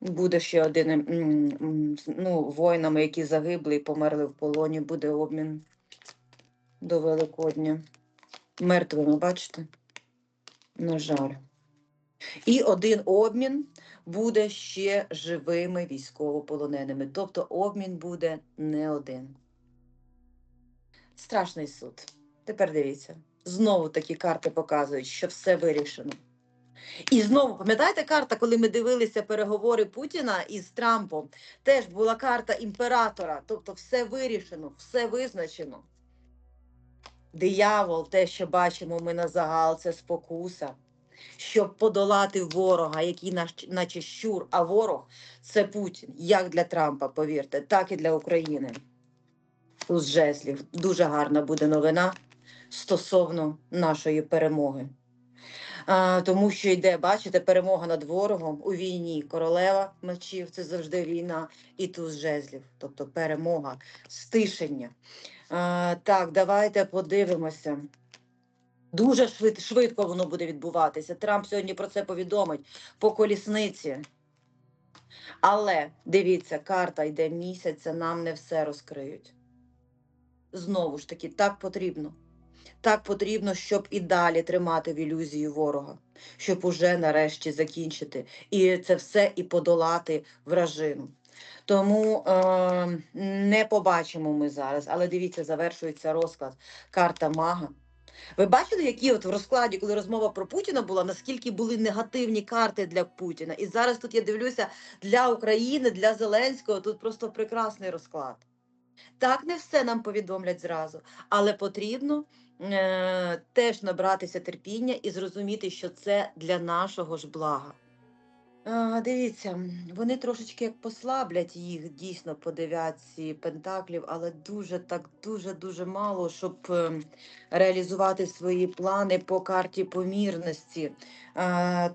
Буде ще один м, м, з- ну, воїнами, які загибли і померли в полоні, буде обмін до Великодня. Мертвими, бачите? На жаль. І один обмін буде ще живими військовополоненими. Тобто обмін буде не один. Страшний суд. Тепер дивіться. Знову такі карти показують, що все вирішено. І знову, пам'ятаєте карта, коли ми дивилися переговори Путіна із Трампом? Теж була карта імператора, тобто все вирішено, все визначено. Диявол, те, що бачимо ми на загал, це спокуса. Щоб подолати ворога, який наче щур, а ворог це Путін. Як для Трампа, повірте, так і для України. Туз жезлів. Дуже гарна буде новина стосовно нашої перемоги. Тому що йде, бачите, перемога над ворогом у війні. Королева мечів це завжди війна, і туз жезлів, тобто перемога, стишення. Так, давайте подивимося. Дуже швид, швидко воно буде відбуватися. Трамп сьогодні про це повідомить по колісниці. Але дивіться, карта йде місяця, нам не все розкриють. Знову ж таки, так потрібно. Так потрібно, щоб і далі тримати в ілюзії ворога, щоб уже нарешті закінчити і це все і подолати вражину. Тому е, не побачимо ми зараз, але дивіться, завершується розклад. Карта мага. Ви бачили, які от в розкладі, коли розмова про Путіна була, наскільки були негативні карти для Путіна? І зараз тут я дивлюся для України, для Зеленського тут просто прекрасний розклад. Так, не все нам повідомлять зразу, але потрібно е, теж набратися терпіння і зрозуміти, що це для нашого ж блага. Е, дивіться, вони трошечки як послаблять їх дійсно по дев'ятці пентаклів, але дуже так дуже дуже мало, щоб е, реалізувати свої плани по карті помірності. М,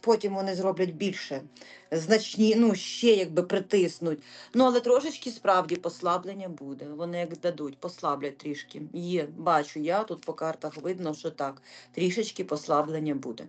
потім вони зроблять більше, значні, ну ще якби притиснуть. Ну але трошечки справді послаблення буде. Вони як дадуть, послаблять трішки. Є, бачу я тут по картах видно, що так, трішечки послаблення буде.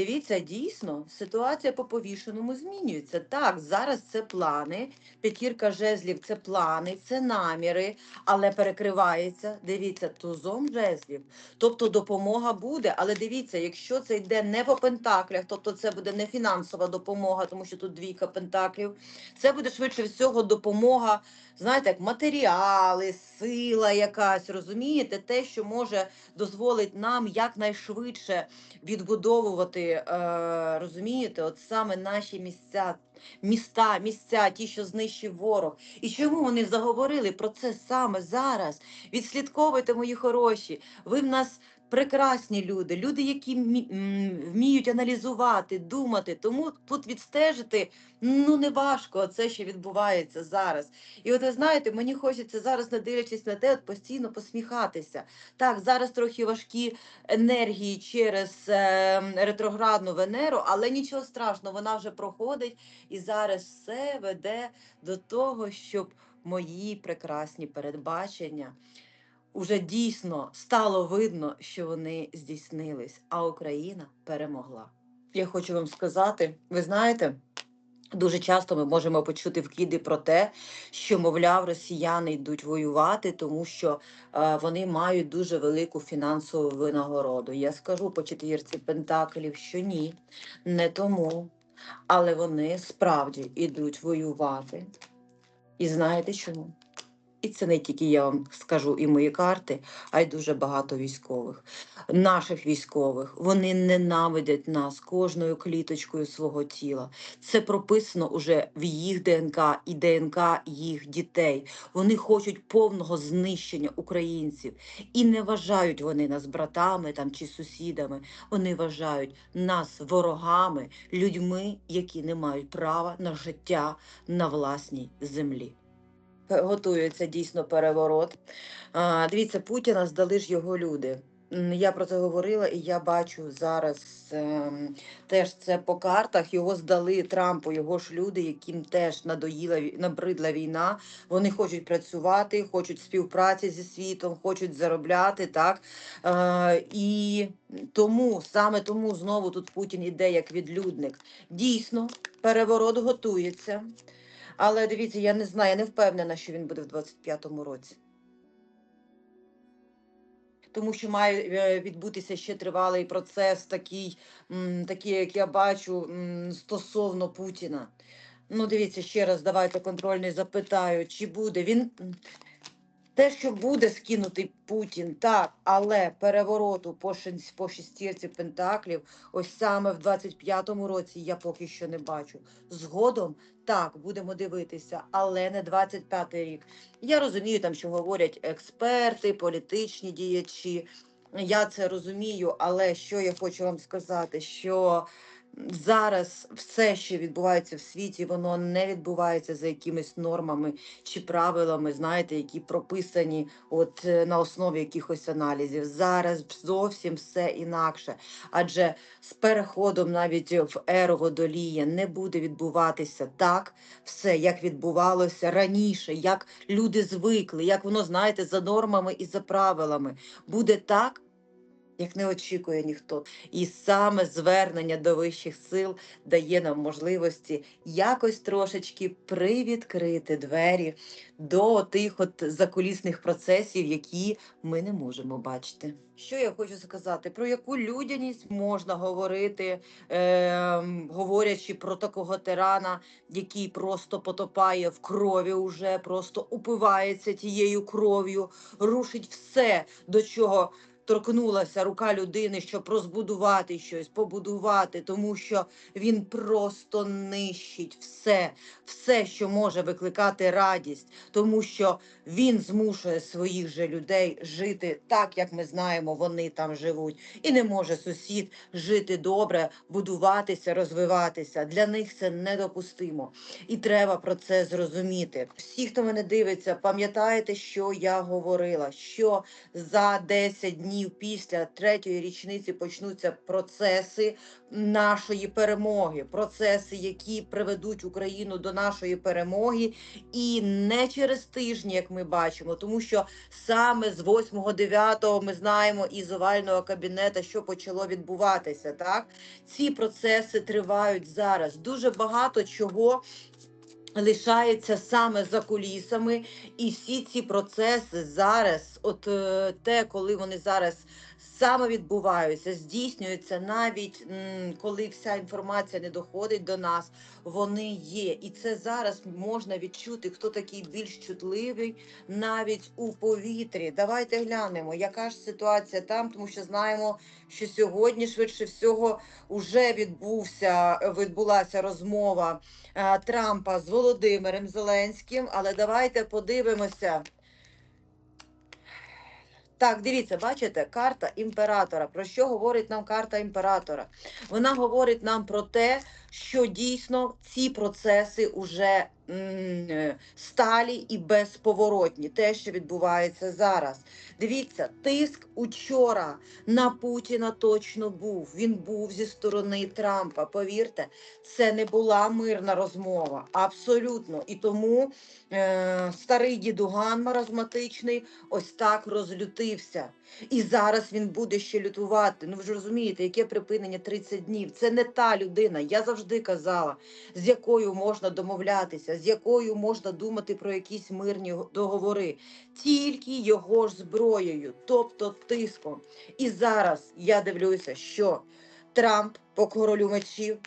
Дивіться, дійсно, ситуація по повішеному змінюється. Так, зараз це плани. П'ятірка жезлів це плани, це наміри, але перекривається. Дивіться, тузом жезлів. Тобто допомога буде. Але дивіться, якщо це йде не по пентаклях, тобто це буде не фінансова допомога, тому що тут двійка пентаклів. Це буде швидше всього допомога, знаєте, як матеріали, сила якась, розумієте, те, що може дозволить нам якнайшвидше відбудовувати, е, розумієте, от саме наші місця, міста, місця, ті, що знищив ворог. І чому вони заговорили про це саме зараз? Відслідковуйте, мої хороші. Ви в нас прекрасні люди, люди, які вміють аналізувати, думати. Тому тут відстежити ну не важко це, що відбувається зараз. І от ви знаєте, мені хочеться зараз, не дивлячись на те, от постійно посміхатися. Так, зараз трохи важкі енергії через е, ретроградну Венеру, але нічого страшного, вона вже проходить і зараз все веде до того, щоб мої прекрасні передбачення уже дійсно стало видно, що вони здійснились, а Україна перемогла. Я хочу вам сказати, ви знаєте. Дуже часто ми можемо почути вкиди про те, що, мовляв, росіяни йдуть воювати, тому що е, вони мають дуже велику фінансову винагороду. Я скажу по четвірці пентаклів, що ні, не тому, але вони справді йдуть воювати. І знаєте чому? І це не тільки я вам скажу і мої карти, а й дуже багато військових. Наших військових вони ненавидять нас кожною кліточкою свого тіла. Це прописано уже в їх ДНК і ДНК їх дітей. Вони хочуть повного знищення українців і не вважають вони нас братами там чи сусідами. Вони вважають нас ворогами, людьми, які не мають права на життя на власній землі. Готується дійсно переворот. А, дивіться, Путіна здали ж його люди. я про це говорила, і я бачу зараз ем, теж це по картах. Його здали Трампу, його ж люди, яким теж надоїла набридла війна. Вони хочуть працювати, хочуть співпраці зі світом, хочуть заробляти так. Е, і тому саме тому знову тут Путін іде як відлюдник. Дійсно, переворот готується. Але дивіться, я не знаю, я не впевнена, що він буде в 25-му році. Тому що має е, відбутися ще тривалий процес, такий, такий, як я бачу, стосовно Путіна. Ну, дивіться, ще раз давайте контрольний запитаю, чи буде він. Те, що буде скинутий Путін, так, але перевороту по, по шестірці пентаклів, ось саме в 25-му році я поки що не бачу. Згодом так, будемо дивитися, але не 25-й рік. Я розумію, там, що говорять експерти, політичні діячі. Я це розумію, але що я хочу вам сказати, що зараз все, що відбувається в світі, воно не відбувається за якимись нормами чи правилами, знаєте, які прописані от е, на основі якихось аналізів. Зараз зовсім все інакше. Адже з переходом навіть в еру водолія не буде відбуватися так, все як відбувалося раніше, як люди звикли, як воно знаєте, за нормами і за правилами. Буде так. Як не очікує ніхто, і саме звернення до вищих сил дає нам можливості якось трошечки привідкрити двері до тих от закулісних процесів, які ми не можемо бачити. Що я хочу сказати? Про яку людяність можна говорити, е, говорячи про такого тирана, який просто потопає в крові, уже просто упивається тією кров'ю, рушить все, до чого торкнулася рука людини, щоб розбудувати щось, побудувати, тому що він просто нищить все, все, що може викликати радість, тому що він змушує своїх же людей жити так, як ми знаємо, вони там живуть, і не може сусід жити добре, будуватися, розвиватися. Для них це недопустимо, і треба про це зрозуміти. Всі, хто мене дивиться, пам'ятаєте, що я говорила? Що за 10 днів після третьої річниці почнуться процеси нашої перемоги, процеси, які приведуть Україну до нашої перемоги, і не через тижні, як ми бачимо, тому що саме з 8-9 ми знаємо із овального кабінета, що почало відбуватися. Так ці процеси тривають зараз. Дуже багато чого. Лишається саме за кулісами, і всі ці процеси зараз, от е, те, коли вони зараз саме відбуваються, здійснюються навіть коли вся інформація не доходить до нас, вони є. І це зараз можна відчути, хто такий більш чутливий навіть у повітрі. Давайте глянемо, яка ж ситуація там, тому що знаємо, що сьогодні швидше всього вже відбувся відбулася розмова е, Трампа з Володимиром Зеленським. Але давайте подивимося. Так, дивіться, бачите, карта імператора. Про що говорить нам карта імператора? Вона говорить нам про те, що дійсно ці процеси вже сталі і безповоротні. Те, що відбувається зараз. Дивіться, тиск учора на Путіна точно був. Він був зі сторони Трампа. Повірте, це не була мирна розмова. Абсолютно. І тому е, старий дідуган маразматичний ось так розлютився. І зараз він буде ще лютувати. Ну ви ж розумієте, яке припинення 30 днів. Це не та людина. Я завжди казала, з якою можна домовлятися, з якою можна думати про якісь мирні договори, тільки його ж зброєю, тобто тиском. І зараз я дивлюся, що Трамп по королю мечів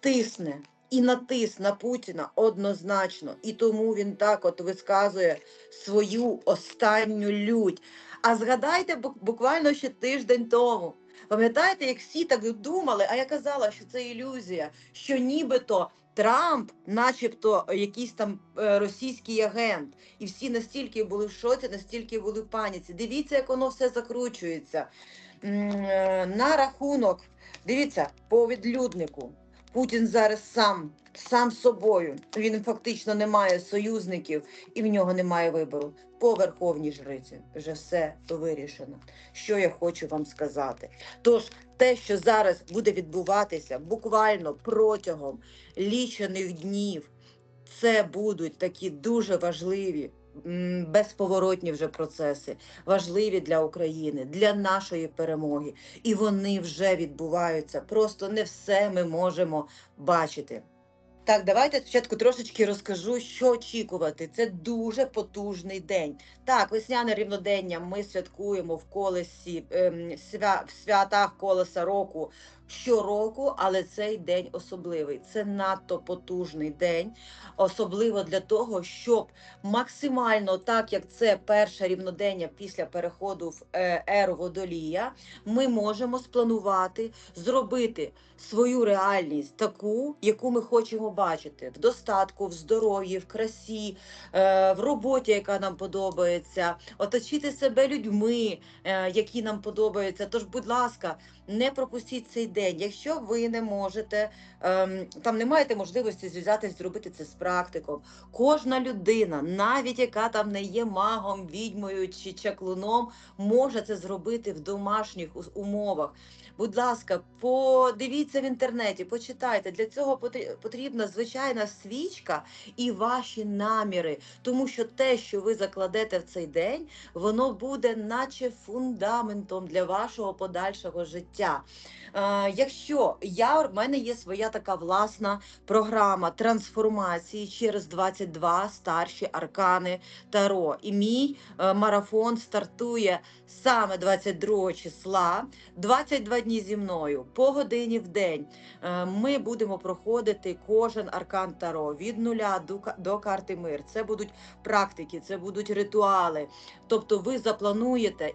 тисне. І натис на Путіна однозначно, і тому він так от висказує свою останню лють. А згадайте буквально ще тиждень тому. Пам'ятаєте, як всі так думали, а я казала, що це ілюзія, що нібито Трамп, начебто, якийсь там е, російський агент, і всі настільки були в шоці, настільки були в паніці. Дивіться, як воно все закручується. Е, На рахунок, дивіться, по відлюднику. Путін зараз сам, сам собою. Він фактично не має союзників і в нього немає вибору. По верховній жриці вже все вирішено. Що я хочу вам сказати? Тож те, що зараз буде відбуватися буквально протягом лічених днів, це будуть такі дуже важливі. Безповоротні вже процеси важливі для України, для нашої перемоги, і вони вже відбуваються. Просто не все ми можемо бачити. Так, давайте спочатку трошечки розкажу, що очікувати. Це дуже потужний день. Так, весняне рівнодення ми святкуємо в колесі ем, в святах колеса року щороку, але цей день особливий. Це надто потужний день, особливо для того, щоб максимально, так як це перше рівнодення після переходу в е, еру водолія, ми можемо спланувати, зробити свою реальність таку, яку ми хочемо бачити: в достатку, в здоров'ї, в красі, е, в роботі, яка нам подобається, оточити себе людьми, е, які нам подобаються. Тож, будь ласка, не пропустіть цей день. Якщо ви не можете, ем, там не маєте можливості зв'язатись, зробити це з практиком. Кожна людина, навіть яка там не є магом, відьмою чи чаклуном, може це зробити в домашніх умовах. Будь ласка, подивіться в інтернеті, почитайте. Для цього потрібна звичайна свічка і ваші наміри, тому що те, що ви закладете в цей день, воно буде наче фундаментом для вашого подальшого життя. Якщо я в мене є своя така власна програма трансформації через 22 старші аркани Таро, і мій е, марафон стартує саме 22 числа, 22 дні зі мною по годині в день. Е, Ми будемо проходити кожен аркан Таро від нуля до, до карти мир. Це будуть практики, це будуть ритуали. Тобто ви заплануєте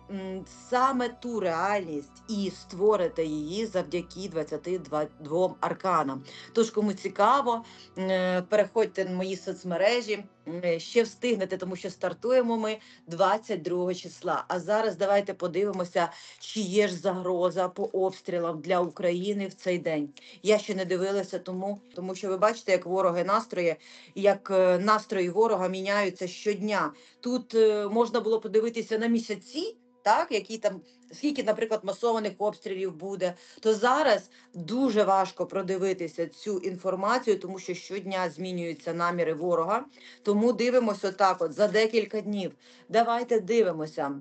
саме ту реальність і створите її завдяки 22 арканам. Тож, кому цікаво, е, переходьте на мої соцмережі. е, Ще встигнете, тому що стартуємо ми 22 числа. А зараз давайте подивимося, чи є ж загроза по обстрілам для України в цей день. Я ще не дивилася, тому, тому що ви бачите, як вороги настрої, як е, настрої ворога міняються щодня. Тут можна було подивитися на місяці, так які там скільки, наприклад, масованих обстрілів буде. То зараз дуже важко продивитися цю інформацію, тому що щодня змінюються наміри ворога. Тому дивимося так, от за декілька днів. Давайте дивимося.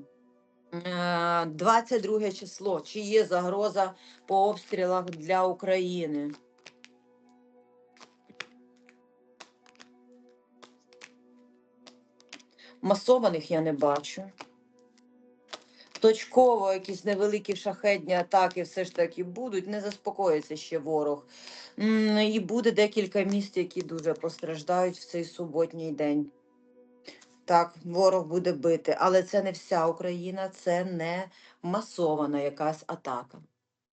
Е, 22 число. Чи є загроза по обстрілах для України? Масованих я не бачу. Точково якісь невеликі шахетні атаки все ж таки будуть. Не заспокоїться ще ворог. І буде декілька міст, які дуже постраждають в цей суботній день. Так, ворог буде бити, але це не вся Україна, це не масована якась атака.